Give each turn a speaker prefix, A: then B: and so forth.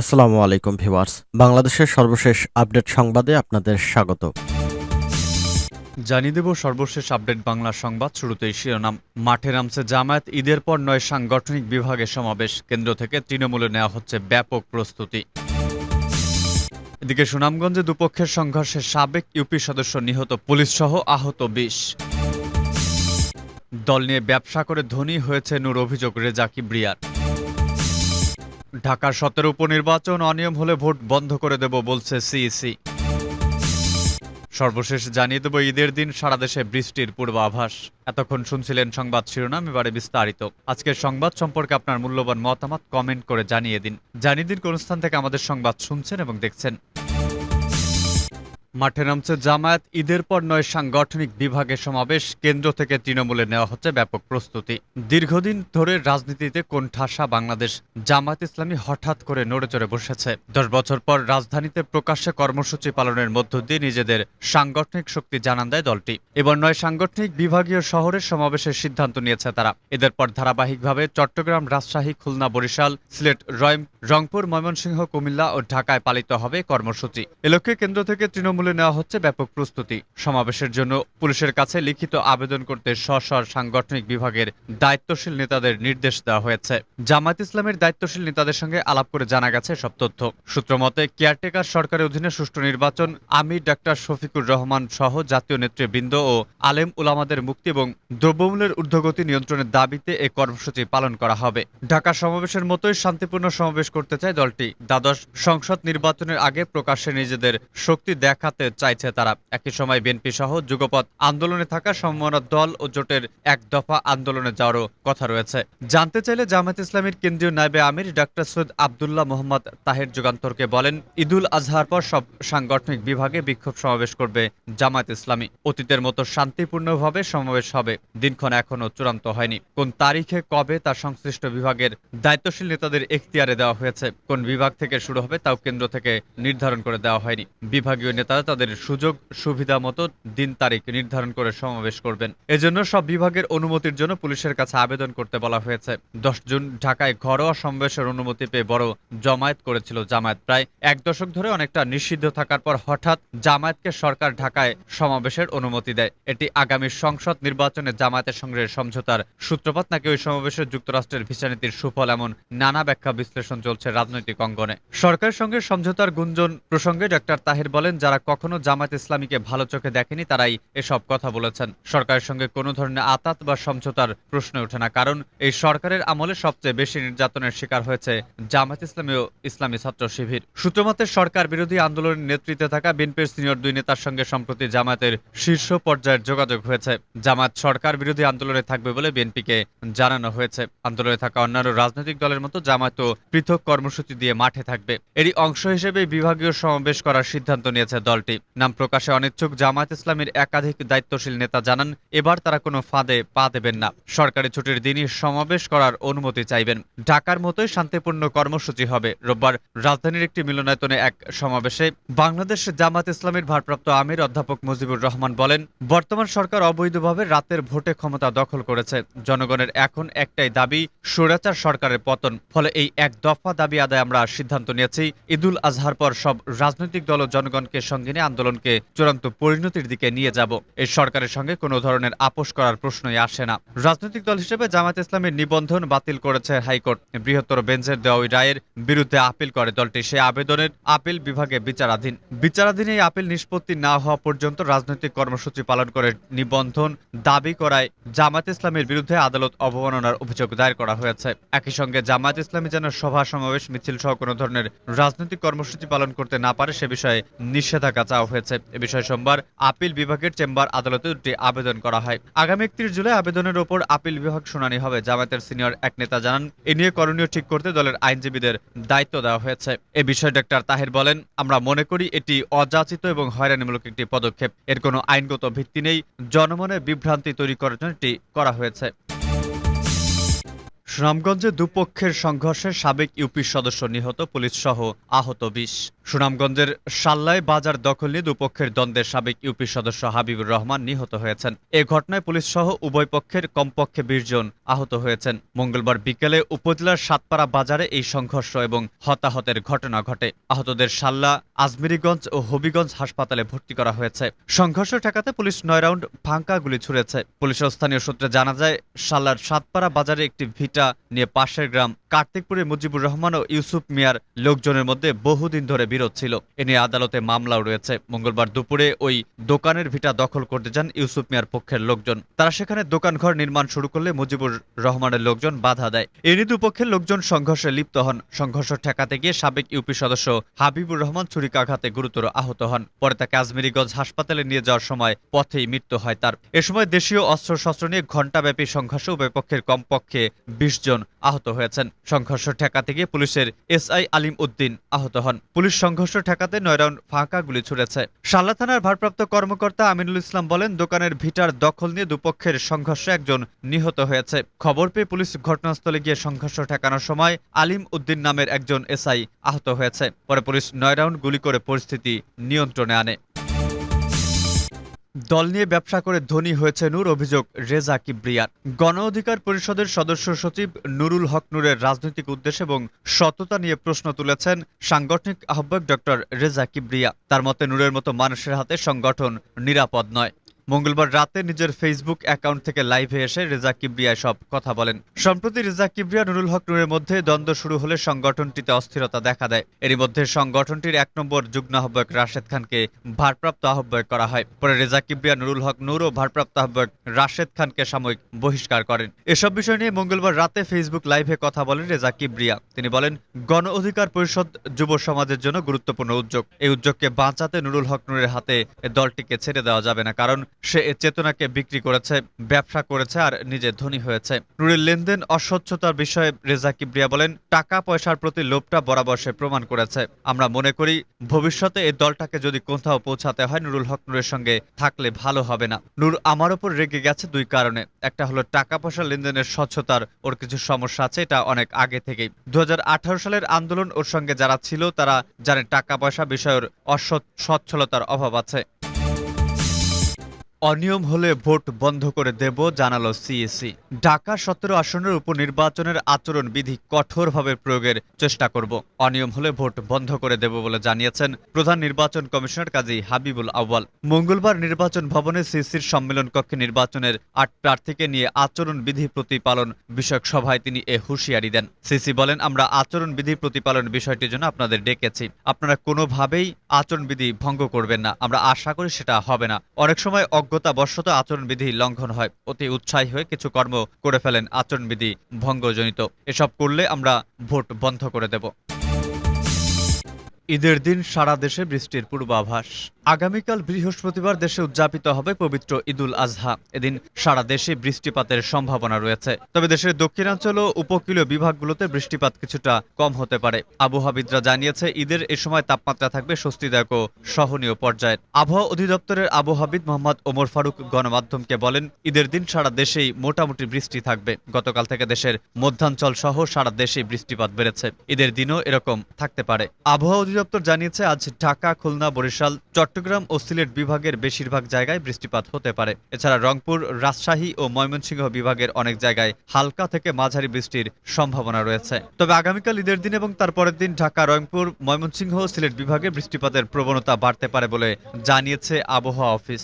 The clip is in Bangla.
A: আসসালামু আলাইকুম ভিউয়ার্স। বাংলাদেশের সর্বশেষ আপডেট সংবাদে আপনাদের স্বাগত।
B: জানিয়ে দেব সর্বশেষ আপডেট বাংলা সংবাদ শুরুতেই শিরোনাম। মাঠে নামছে জামায়াত, ঈদের পর নয় সাংগঠনিক বিভাগের সমাবেশ। কেন্দ্র থেকে তৃণমূলে নেওয়া হচ্ছে ব্যাপক প্রস্তুতি। এদিকে সুনামগঞ্জে দুপক্ষের সংঘর্ষে সাবেক ইউপি সদস্য নিহত পুলিশ সহ আহত বিশ। দল নিয়ে ব্যবসা করে ধনী হয়েছে নূর অভিযোগ রেজা কিবরিয়ার। ঢাকার সতেরো উপনির্বাচন অনিয়ম হলে ভোট বন্ধ করে দেব বলছে সিইসি। সর্বশেষ জানিয়ে দেব, ঈদের দিন সারা দেশে বৃষ্টির পূর্বাভাস। এতক্ষণ শুনছিলেন সংবাদ শিরোনাম, এবারে বিস্তারিত। আজকের সংবাদ সম্পর্কে আপনার মূল্যবান মতামত কমেন্ট করে জানিয়ে দিন। জানিয়ে দিন কোন স্থান থেকে আমাদের সংবাদ শুনছেন এবং দেখছেন। মাঠে নামছে জামায়াত। ঈদের পর নয় সাংগঠনিক বিভাগের সমাবেশ। কেন্দ্র থেকে তৃণমূলে নেওয়া হচ্ছে ব্যাপক প্রস্তুতি। দীর্ঘদিন ধরে রাজনীতিতে কোণঠাসা বাংলাদেশ। জামায়াত ইসলামী হঠাৎ করে নড়ে চড়ে বসেছে। দশ বছর পর রাজধানীতে প্রকাশ্যে কর্মসূচি পালনের মধ্য দিয়ে নিজেদের সাংগঠনিক শক্তি জানান দেয় দলটি। এবার নয় সাংগঠনিক বিভাগীয় শহরের সমাবেশের সিদ্ধান্ত নিয়েছে তারা। এদের পর ধারাবাহিকভাবে চট্টগ্রাম, রাজশাহী, খুলনা, বরিশাল, সিলেট, রয়ম, রংপুর, ময়মনসিংহ, কুমিল্লা ও ঢাকায় পালিত হবে কর্মসূচি। এ লক্ষ্যে কেন্দ্র থেকে তৃণমূলে নেওয়া হচ্ছে ব্যাপক প্রস্তুতি। সমাবেশের জন্য পুলিশের কাছে লিখিত আবেদন করতে স্ব সাংগঠনিক বিভাগের দায়িত্বশীল নেতাদের নির্দেশ দেওয়া হয়েছে। জামায়াত ইসলামের দায়িত্বশীল নেতাদের সঙ্গে আলাপ করে জানা গেছে সব তথ্য। সূত্রমতে কেয়ারটেকার সরকারের অধীনে সুষ্ঠু নির্বাচন আমির ডাক্তার শফিকুর রহমান সহ জাতীয় নেতৃবৃন্দ ও আলেম উলামাদের মুক্তি এবং দ্রব্যমূল্যের ঊর্ধ্বগতি নিয়ন্ত্রণের দাবিতে এই কর্মসূচি পালন করা হবে। ঢাকা সমাবেশের মতোই শান্তিপূর্ণ সমাবেশ করতে চায় দলটি। দ্বাদশ সংসদ নির্বাচনের আগে প্রকাশ্যে নিজেদের শক্তি দেখাতে চাইছে তারা। একই সময় বিএনপি সহ যুগপথ আন্দোলনে থাকা সম্মাননা দল ও জোটের এক দফা আন্দোলনে যাওয়ারও কথা রয়েছে। জানতে চাইলে জামায়াত ইসলামীর কেন্দ্রীয় নায়েবে আমির ডাক্তার সৈয়দ আবদুল্লাহ মোহাম্মদ তাহের যুগান্তরকে বলেন, ঈদুল আজহার পর সব সাংগঠনিক বিভাগে বিক্ষোভ সমাবেশ করবে জামায়াত ইসলামী। অতীতের মতো শান্তিপূর্ণভাবে সমাবেশ হবে, দিনক্ষণ এখনও চূড়ান্ত হয়নি। কোন তারিখে, কবে তা সংশ্লিষ্ট বিভাগের দায়িত্বশীল নেতাদের এখতিয়ারে দেওয়া হয়েছে। কোন বিভাগ থেকে শুরু হবে তাও কেন্দ্র থেকে নির্ধারণ করে দেওয়া হয়নি। বিভাগীয় নেতারা তাদের সুযোগ, সুবিধা মতো দিন তারিখ নির্ধারণ করে সমাবেশ করবেন। এজন্য সব বিভাগের অনুমতির জন্য পুলিশের কাছে আবেদন করতে বলা হয়েছে। দশ জুন ঢাকায় ঘরোয়া সমাবেশের অনুমতি পেয়ে বড় জমায়েত করেছিল জামায়াত। প্রায় এক দশক ধরে অনেকটা নিষিদ্ধ থাকার পর হঠাৎ জামায়াতকে সরকার ঢাকায় সমাবেশের অনুমতি দেয়। এটি আগামী সংসদ নির্বাচনে জামায়াতের সঙ্গে সমঝোতার সূত্রপাত, নাকি ওই সমাবেশে যুক্তরাষ্ট্রের ভিসা নীতির সুফল এমন নানা ব্যাখ্যা বিশ্লেষণ চলছে রাজনৈতিক অঙ্গনে। সরকারের সঙ্গে সমঝোতার গুঞ্জন প্রসঙ্গে ডক্টর তাহির বলেন, যারা কখনো জামায়াত ইসলামীকে ভালো চোখে দেখেনি তারাই এসব কথা বলেছেন। সরকারের সঙ্গে কোনো ধরনের আতাত বা সমঝোতার প্রশ্ন ওঠে না, কারণ এই সরকারের আমলে সবচেয়ে বেশি নির্যাতনের শিকার হয়েছে জামায়াত ইসলামী ও ইসলামী ছাত্র শিবির। সূত্রমতে, সরকার বিরোধী আন্দোলনের নেতৃত্বে থাকা বিএনপির সিনিয়র দুই নেতার সঙ্গে সম্প্রতি জামায়াতের শীর্ষ পর্যায়ের যোগাযোগ হয়েছে। জামায়াত সরকার বিরোধী আন্দোলনে থাকবে বলে বিএনপিকে জানানো হয়েছে। আন্দোলনে থাকা অন্যান্য রাজনৈতিক দলের মতো জামায়াতও পৃথক কর্মসূচি দিয়ে মাঠে থাকবে। এরই অংশ হিসেবে বিভাগীয় সমাবেশ করার সিদ্ধান্ত নিয়েছে দলটি। নাম প্রকাশে অনিচ্ছুক। জামায়াত ইসলামীর একাধিক দায়িত্বশীল নেতা জানান, এবার তারা কোনো ফাঁদে পা দেবেন না। সরকারি ছুটির দিনই সমাবেশ করার অনুমতি চাইবেন। ঢাকার মতোই শান্তিপূর্ণ কর্মসূচি হবে। রোববার রাজধানীর একটি মিলনায়তনে এক সমাবেশে বাংলাদেশ জামাত ইসলামের ভারপ্রাপ্ত আমির অধ্যাপক মুজিবুর রহমান বলেন, বর্তমান সরকার অবৈধভাবে রাতের ভোটে ক্ষমতা দখল করেছে। জনগণের এখন একটাই দাবি, স্বৈরাচার সরকারের পতন। ফলে এই এক দফা দাবি আদায় আমরা সিদ্ধান্ত নিয়েছি। ঈদুল আজহার পর সব রাজনৈতিক দল জনগণকে সঙ্গে নিয়ে আন্দোলনকে চূড়ান্ত পরিণতির দিকে নিয়ে যাব। এই সরকারের সঙ্গে কোনো ধরনের আপোষ করার প্রশ্নই আসে না। রাজনৈতিক দল হিসেবে জামাত ইসলামের নিবন্ধন বাতিল করেছে হাইকোর্ট। বৃহত্তর বেঞ্চের দেওয়া ওই রায়ের বিরুদ্ধে আপিল করে দলটি। সে আবেদনের আপিল বিভাগে বিচারাধীন। বিচারাধীন এই আপিল নিষ্পত্তি না হওয়া পর্যন্ত রাজনৈতিক কর্মসূচি পালন করে নিবন্ধন দাবি করায় জামাত ইসলামের বিরুদ্ধে আদালত অবমাননার অভিযোগ দায়ের করা হয়েছে। একই সঙ্গে জামাত ইসলামী যেন সভা সমাবেশ মিছিল সহ কোনো ধরনের রাজনৈতিক কর্মসূচি পালন করতে না পারে সে বিষয়ে নিষেধাজ্ঞা চাওয়া হয়েছে। এ বিষয়ে সোমবার আপিল বিভাগের চেম্বার আদালতে দুটি আবেদন করা হয়। আগামী একত্রিশ জুলাই আবেদনের ওপর আপিল বিভাগ শুনানি হবে। জামায়াতের সিনিয়র এক নেতা জানান, এ নিয়ে করণীয় ঠিক করতে দলের আইনজীবীদের দায়িত্ব দেওয়া হয়েছে। এ বিষয়ে ডক্টর তাহের বলেন, আমরা মনে করি এটি অযাচিত এবং হয়রানিমূলক একটি পদক্ষেপ। এর কোনো আইনগত ভিত্তি নেই। জনমনে বিভ্রান্তি তৈরি করার জন্য এটি করা হয়েছে। সুনামগঞ্জে দুপক্ষের সংঘর্ষে সাবেক ইউপি সদস্য নিহত পুলিশ সহ আহত বিশ। সুনামগঞ্জের সাল্লায় বাজার দখল নিয়ে দুপক্ষের দ্বন্দ্বের সাবেক ইউপি সদস্য হাবিবুর রহমান নিহত হয়েছেন। এ ঘটনায় পুলিশ সহ উভয় পক্ষের কমপক্ষে বিশ জন আহত হয়েছেন। মঙ্গলবার বিকেলে উপজেলার সাতপাড়া বাজারে এই সংঘর্ষ এবং হতাহতের ঘটনা ঘটে। আহতদের সাল্লা, আজমিরিগঞ্জ ও হবিগঞ্জ হাসপাতালে ভর্তি করা হয়েছে। সংঘর্ষ ঠেকাতে পুলিশ নয় রাউন্ড ফাঁকা গুলি ছুড়েছে। পুলিশের স্থানীয় সূত্রে জানা যায়, সাল্লার সাতপাড়া বাজারে একটি ভিটা নিয়ে পাশের গ্রাম কার্তিকপুরে মুজিবুর রহমান ও ইউসুফ মিয়ার লোকজনের মধ্যে বহুদিন ধরে বিরোধ ছিল। এ নিয়ে আদালতে মামলাও রয়েছে। মঙ্গলবার দুপুরে ওই দোকানের ভিটা দখল করতে যান ইউসুফ মিয়ার পক্ষের লোকজন। তারা সেখানে দোকানঘর নির্মাণ শুরু করলে মুজিবুর রহমানের লোকজন বাধা দেয়। এ নিয়ে দুপক্ষের লোকজন সংঘর্ষে লিপ্ত হন। সংঘর্ষ ঠেকাতে গিয়ে সাবেক ইউপি সদস্য হাবিবুর রহমান ছুরিকাঘাতে গুরুতর আহত হন। পরে তাকে আজমিরিগঞ্জ হাসপাতালে নিয়ে যাওয়ার সময় পথেই মৃত্যু হয় তার। এ সময় দেশীয় অস্ত্রশস্ত্র নিয়ে ঘণ্টাব্যাপী সংঘর্ষে উভয় পক্ষের কমপক্ষে বিশ জন আহত হয়েছেন। সংঘর্ষ ঠেকাতে গিয়ে পুলিশের এসআই আলিম উদ্দিন আহত হন। পুলিশ সংঘর্ষ ঠেকাতে নয় রাউন্ড ফাঁকা গুলি ছুড়েছে। শাল্লা থানার ভারপ্রাপ্ত কর্মকর্তা আমিনুল ইসলাম বলেন, দোকানের ভিটার দখল নিয়ে দুপক্ষের সংঘর্ষে একজন নিহত হয়েছে। খবর পেয়ে পুলিশ ঘটনাস্থলে গিয়ে সংঘর্ষ ঠেকানোর সময় আলিম উদ্দিন নামের একজন এসআই আহত হয়েছে। পরে পুলিশ নয় রাউন্ড গুলি করে পরিস্থিতি নিয়ন্ত্রণে আনে। দল নিয়ে ব্যবসা করে ধনী হয়েছে নূর, অভিযোগ রেজা কিবরিয়ার গণ অধিকার পরিষদের সদস্য সচিব নুরুল হক নূরের রাজনৈতিক উদ্দেশ্য এবং সততা নিয়ে প্রশ্ন তুলেছেন সাংগঠনিক আহ্বায়ক ডক্টর রেজা কিবরিয়া। তার মতে, নূরের মতো মানুষের হাতে সংগঠন নিরাপদ নয়। মঙ্গলবার রাতে নিজের ফেসবুক অ্যাকাউন্ট থেকে লাইভে এসে রেজা কিবরিয়া সব কথা বলেন। সম্প্রতি রেজা কিবরিয়া, নুরুল হক নূরের মধ্যে দ্বন্দ্ব শুরু হলে সংগঠনটিতে অস্থিরতা দেখা দেয়। এরই মধ্যে সংগঠনটির এক নম্বর যুগ্ম আহ্বায়ক রাশেদ খানকে ভারপ্রাপ্ত আহ্বায়ক করা হয়। পরে রেজা কিবরিয়া, নুরুল হক নূর ও ভারপ্রাপ্ত আহ্বায়ক রাশেদ খানকে সাময়িক বহিষ্কার করেন। এসব বিষয় নিয়ে মঙ্গলবার রাতে ফেসবুক লাইভে কথা বলেন রেজা কিবরিয়া। তিনি বলেন, গণ অধিকার পরিষদ যুব সমাজের জন্য গুরুত্বপূর্ণ উদ্যোগ। এই উদ্যোগকে বাঁচাতে নুরুল হক নূরের হাতে দলটিকে ছেড়ে দেওয়া যাবে না। কারণ সে এ চেতনাকে বিক্রি করেছে, ব্যবসা করেছে আর নিজে ধনী হয়েছে। নুরের লেনদেন অস্বচ্ছতার বিষয়ে রেজা কিবরিয়া বলেন টাকা পয়সার প্রতি লোভটা বরাবর সে প্রমাণ করেছে। আমরা মনে করি, ভবিষ্যতে এই দলটাকে যদি কোথাও পৌঁছাতে হয়, নুরুল হক নূরের সঙ্গে থাকলে ভালো হবে না। নূর আমার ওপর রেগে গেছে দুই কারণে। একটা হলো টাকা পয়সা লেনদেনের স্বচ্ছতার ওর কিছু সমস্যা আছে, এটা অনেক আগে থেকেই। দু হাজার আঠারো সালের আন্দোলন ওর সঙ্গে যারা ছিল, তারা জানে টাকা পয়সা বিষয়ের অসৎ সচ্ছলতার অভাব আছে। অনিয়ম হলে ভোট বন্ধ করে দেব, জানালো সিএসি। ঢাকা সতেরো আসনের উপনির্বাচনের আচরণ বিধি কঠোরভাবে প্রয়োগের চেষ্টা করব। অনিয়ম হলে ভোট বন্ধ করে দেব বলে জানিয়েছেন প্রধান নির্বাচন কমিশনার কাজী হাবিবুল আউয়াল। মঙ্গলবার নির্বাচন ভবনে সিসির সম্মেলন কক্ষে নির্বাচনের আট প্রার্থীকে নিয়ে আচরণ বিধি প্রতিপালন বিষয়ক সভায় তিনি এ হুঁশিয়ারি দেন। সিসি বলেন, আমরা আচরণ বিধি প্রতিপালন বিষয়টির জন্য আপনাদের ডেকেছি। আপনারা কোনোভাবেই আচরণবিধি ভঙ্গ করবেন না। আমরা আশা করি সেটা হবে না। অনেক সময় অজ্ঞতাবশত আচরণবিধি লঙ্ঘন হয়। অতি উৎসাহী হয়ে কিছু কর্ম করে ফেলেন আচরণবিধি ভঙ্গজনিত। এসব করলে আমরা ভোট বন্ধ করে দেব। ঈদের দিন সারা দেশে বৃষ্টির পূর্বাভাস। আগামীকাল বৃহস্পতিবার দেশে উদযাপিত হবে পবিত্র ঈদুল আজহা। এদিন সারা দেশে বৃষ্টিপাতের সম্ভাবনা রয়েছে। তবে দেশের দক্ষিণাঞ্চল ও উপকূলীয় বিভাগগুলোতে বৃষ্টিপাত কিছুটা কম হতে পারে। আবহাওয়াবিদরা জানিয়েছে, ঈদের এ সময় তাপমাত্রা থাকবে স্বস্তিদায়ক ও সহনীয় পর্যায়ের। আবহাওয়া অধিদপ্তরের আবহাওয়াবিদ মোহাম্মদ ওমর ফারুক গণমাধ্যমকে বলেন, ঈদের দিন সারা দেশেই মোটামুটি বৃষ্টি থাকবে। গতকাল থেকে দেশের মধ্যাঞ্চল সহ সারা দেশেই বৃষ্টিপাত বেড়েছে। ঈদের দিনও এরকম থাকতে পারে। আবহাওয়া অধিদপ্তর জানিয়েছে, আজ ঢাকা, খুলনা, বরিশাল, চট্টগ্রাম ও সিলেট বিভাগের বেশিরভাগ জায়গায় বৃষ্টিপাত হতে পারে। এছাড়া রংপুর, রাজশাহী ও ময়মনসিংহ বিভাগের অনেক জায়গায় হালকা থেকে মাঝারি বৃষ্টির সম্ভাবনা রয়েছে। তবে আগামীকাল ঈদের দিন এবং তারপরের দিন ঢাকা, রংপুর, ময়মনসিংহ ও সিলেট বিভাগে বৃষ্টিপাতের প্রবণতা বাড়তে পারে বলে জানিয়েছে আবহাওয়া অফিস।